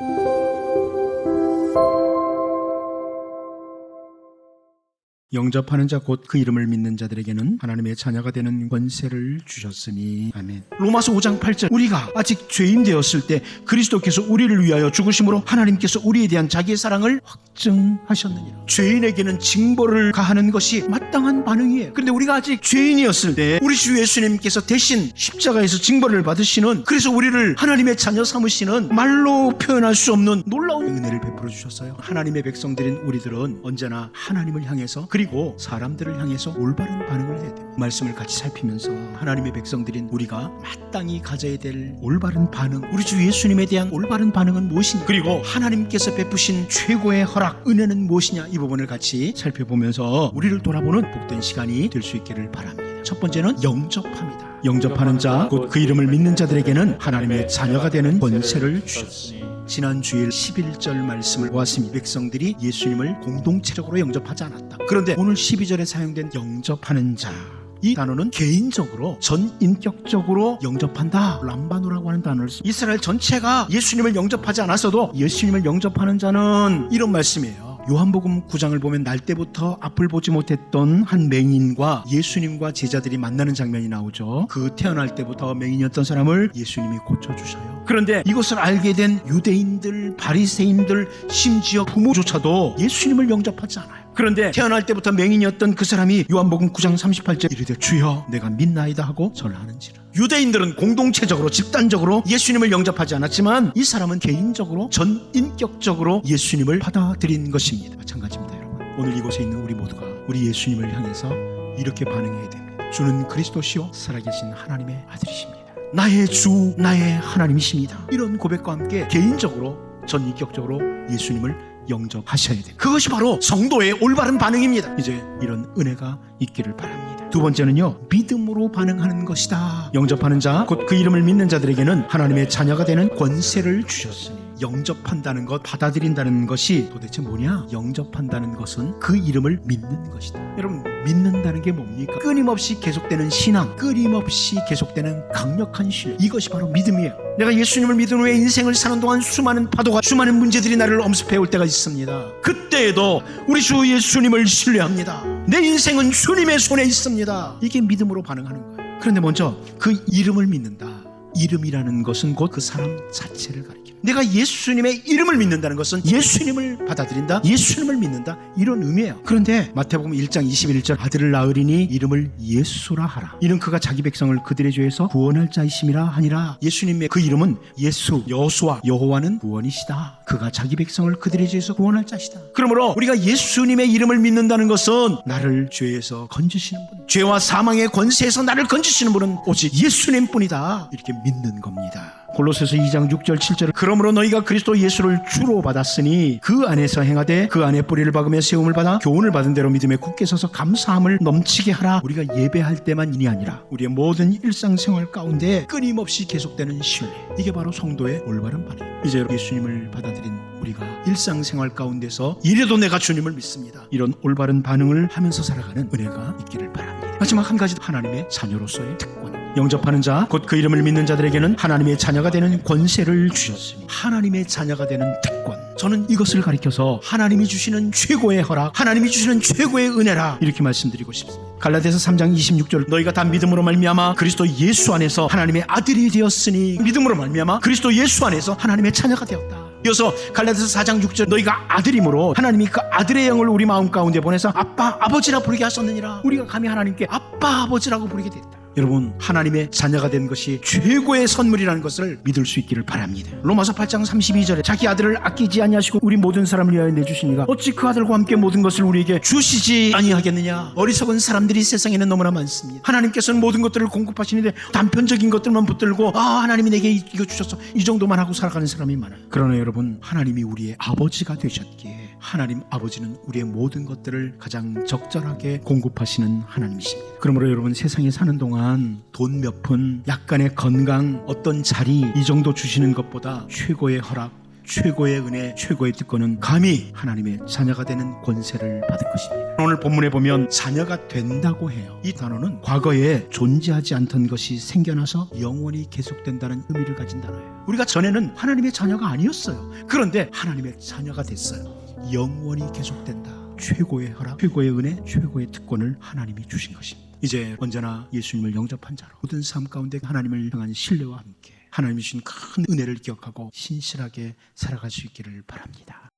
Thank you. 영접하는 자 곧 그 이름을 믿는 자들에게는 하나님의 자녀가 되는 권세를 주셨으니 아멘. 로마서 5장 8절 우리가 아직 죄인 되었을 때 그리스도께서 우리를 위하여 죽으심으로 하나님께서 우리에 대한 자기의 사랑을 확증하셨느니라. 죄인에게는 징벌을 가하는 것이 마땅한 반응이에요. 그런데 우리가 아직 죄인이었을 때 우리 주 예수님께서 대신 십자가에서 징벌을 받으시는 그래서 우리를 하나님의 자녀 삼으시는 말로 표현할 수 없는 놀라운 은혜를 베풀어 주셨어요. 하나님의 백성들인 우리들은 언제나 하나님을 향해서 그리고 사람들을 향해서 올바른 반응을 해야 됩니다. 말씀을 같이 살피면서 하나님의 백성들인 우리가 마땅히 가져야 될 올바른 반응, 우리 주 예수님에 대한 올바른 반응은 무엇이냐? 그리고 하나님께서 베푸신 최고의 허락, 은혜는 무엇이냐? 이 부분을 같이 살펴보면서 우리를 돌아보는 복된 시간이 될 수 있기를 바랍니다. 첫 번째는 영접합니다. 영접하는 자, 곧 그 이름을 믿는 자들에게는 하나님의 자녀가 되는 권세를 주셨습니다. 지난 주일 11절 말씀을 보았습니다. 백성들이 예수님을 공동체적으로 영접하지 않았다. 그런데 오늘 12절에 사용된 영접하는 자. 이 단어는 개인적으로 전인격적으로 영접한다 람바노라고 하는 단어를. 이스라엘 전체가 예수님을 영접하지 않았어도 예수님을 영접하는 자는 이런 말씀이에요 요한복음 9장을 보면 날 때부터 앞을 보지 못했던 한 맹인과 예수님과 제자들이 만나는 장면이 나오죠. 그 태어날 때부터 맹인이었던 사람을 예수님이 고쳐주셔요. 그런데 이것을 알게 된 유대인들, 바리새인들, 심지어 부모조차도 예수님을 영접하지 않아요. 그런데 태어날 때부터 맹인이었던 그 사람이 요한복음 9장 38절 이르되 주여 내가 믿나이다 하고 절하는지라. 유대인들은 공동체적으로 집단적으로 예수님을 영접하지 않았지만 이 사람은 개인적으로 전인격적으로 예수님을 받아들인 것입니다. 마찬가지입니다, 여러분. 오늘 이곳에 있는 우리 모두가 우리 예수님을 향해서 이렇게 반응해야 됩니다. 주는 그리스도시요 살아계신 하나님의 아들이십니다. 나의 주, 나의 하나님이십니다. 이런 고백과 함께 개인적으로 전인격적으로 예수님을 영접하셔야 돼요. 그것이 바로 성도의 올바른 반응입니다. 이제 이런 은혜가 있기를 바랍니다. 두 번째는요, 믿음으로 반응하는 것이다. 영접하는 자, 곧 그 이름을 믿는 자들에게는 하나님의 자녀가 되는 권세를 주셨으니. 영접한다는 것, 받아들인다는 것이 도대체 뭐냐? 영접한다는 것은 그 이름을 믿는 것이다. 여러분, 믿는다는 게 뭡니까? 끊임없이 계속되는 신앙, 끊임없이 계속되는 강력한 신뢰. 이것이 바로 믿음이에요. 내가 예수님을 믿은 후에 인생을 사는 동안 수많은 파도가, 수많은 문제들이 나를 엄습해 올 때가 있습니다. 그때에도 우리 주 예수님을 신뢰합니다. 내 인생은 주님의 손에 있습니다. 이게 믿음으로 반응하는 거예요. 그런데 먼저 그 이름을 믿는다. 이름이라는 것은 곧 그 사람 자체를 가리킵니다. 내가 예수님의 이름을 믿는다는 것은 예수님을 받아들인다, 예수님을 믿는다 이런 의미예요. 그런데 마태복음 1장 21절 아들을 낳으리니 이름을 예수라 하라. 이는 그가 자기 백성을 그들의 죄에서 구원할 자이심이라 하니라. 예수님의 그 이름은 예수, 여수와 여호와는 구원이시다. 그가 자기 백성을 그들의 죄에서 구원할 자시다. 그러므로 우리가 예수님의 이름을 믿는다는 것은 나를 죄에서 건지시는 분, 죄와 사망의 권세에서 나를 건지시는 분은 오직 예수님뿐이다. 이렇게 믿는 겁니다. 골로새서 2장 6절 7절 그러므로 너희가 그리스도 예수를 주로 받았으니 그 안에서 행하되 그 안에 뿌리를 박으며 세움을 받아 교훈을 받은 대로 믿음에 굳게 서서 감사함을 넘치게 하라. 우리가 예배할 때만이 아니라 우리의 모든 일상생활 가운데 끊임없이 계속되는 신뢰. 이게 바로 성도의 올바른 반응입니다 이제 예수님을 받아들인 우리가 일상생활 가운데서 이래도 내가 주님을 믿습니다. 이런 올바른 반응을 하면서 살아가는 은혜가 있기를 바랍니다. 마지막 한 가지 하나님의 자녀로서의 특권 영접하는 자, 곧 그 이름을 믿는 자들에게는 하나님의 자녀가 되는 권세를 주셨습니다. 하나님의 자녀가 되는 특권. 저는 이것을 가리켜서 하나님이 주시는 최고의 허락, 하나님이 주시는 최고의 은혜라 이렇게 말씀드리고 싶습니다. 갈라디아서 3장 26절 너희가 다 믿음으로 말미암아 그리스도 예수 안에서 하나님의 아들이 되었으니 믿음으로 말미암아 그리스도 예수 안에서 하나님의 자녀가 되었다. 이어서 갈라디아서 4장 6절 너희가 아들이므로 하나님이 그 아들의 영을 우리 마음 가운데 보내서 아빠 아버지라 부르게 하셨느니라 우리가 감히 하나님께 아빠 아버지라고 부르게 됐다. 여러분 하나님의 자녀가 된 것이 최고의 선물이라는 것을 믿을 수 있기를 바랍니다. 로마서 8장 32절에 자기 아들을 아끼지 아니하시고 우리 모든 사람을 위하여 내주시니가 어찌 그 아들과 함께 모든 것을 우리에게 주시지 아니하겠느냐 어리석은 사람들이 세상에는 너무나 많습니다. 하나님께서는 모든 것들을 공급하시는데 단편적인 것들만 붙들고 아 하나님이 내게 이거 주셨어 이 정도만 하고 살아가는 사람이 많아요. 그러나 여러분 하나님이 우리의 아버지가 되셨기에 하나님 아버지는 우리의 모든 것들을 가장 적절하게 공급하시는 하나님이십니다. 그러므로 여러분 세상에 사는 동안 돈 몇 푼, 약간의 건강, 어떤 자리 이 정도 주시는 것보다 최고의 허락, 최고의 은혜, 최고의 특권은 감히 하나님의 자녀가 되는 권세를 받을 것입니다. 오늘 본문에 보면 자녀가 된다고 해요. 이 단어는 과거에 존재하지 않던 것이 생겨나서 영원히 계속된다는 의미를 가진 단어예요. 우리가 전에는 하나님의 자녀가 아니었어요. 그런데 하나님의 자녀가 됐어요. 영원히 계속된다. 최고의 허락, 최고의 은혜, 최고의 특권을 하나님이 주신 것입니다. 이제 언제나 예수님을 영접한 자로 모든 삶 가운데 하나님을 향한 신뢰와 함께 하나님이 주신 큰 은혜를 기억하고 신실하게 살아갈 수 있기를 바랍니다.